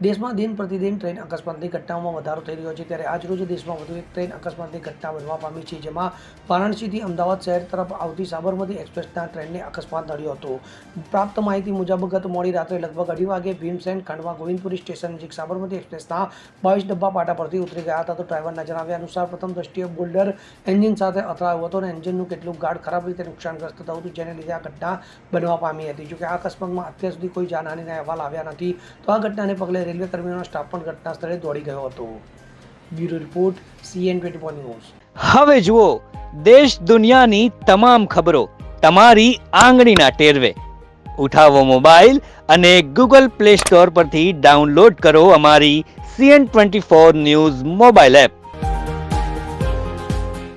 દેશમાં દિન પ્રતિદિન ટ્રેન અકસ્માતની ઘટનાઓમાં વધારો થઈ રહ્યો છે ત્યારે આજરોજ દેશમાં વધુ એક ટ્રેન અકસ્માતની ઘટના બનવા પામી છે, જેમાં વારાણસીથી અમદાવાદ શહેર તરફ આવતી સાબરમતી એક્સપ્રેસના ટ્રેનને અકસ્માત નડ્યો હતો. પ્રાપ્ત માહિતી મુજબ ગત મોડી રાત્રે લગભગ અઢી વાગે ભીમસેન ખંડવા ગોવિંદપુરી સ્ટેશન નજીક સાબરમતી એક્સપ્રેસના બાવીસ ડબ્બા પાટા પરથી ઉતરી ગયા હતા તો ડ્રાઈવરના જણાવ્યા અનુસાર પ્રથમ દ્રષ્ટિએ બોલ્ડર એન્જિન સાથે અથડાયો હતો અને એન્જિનનું કેટલું ગાર્ડ ખરાબ રીતે નુકસાનગ્રસ્ત થયું હતું, જેને લીધે આ ઘટના બનવા પામી હતી. જોકે આ અકસ્માતમાં અત્યાર સુધી કોઈ જાનહાનિના અહેવાલ આવ્યા નથી. તો આ ઘટનાને પગલે રેલવે કર્મીઓનો સ્ટાફ પણ ઘટના સ્થળે દોડી ગયો હતો. Bureau report CN twenty news. હવે જુઓ, દેશ દુનિયાની તમામ ખબરો તમારી આંગળીના ટેરવે. ઉઠાવો મોબાઈલ અને ગૂગલ પ્લે સ્ટોર પરથી ડાઉનલોડ કરો અમારી CN twenty four news mobile app.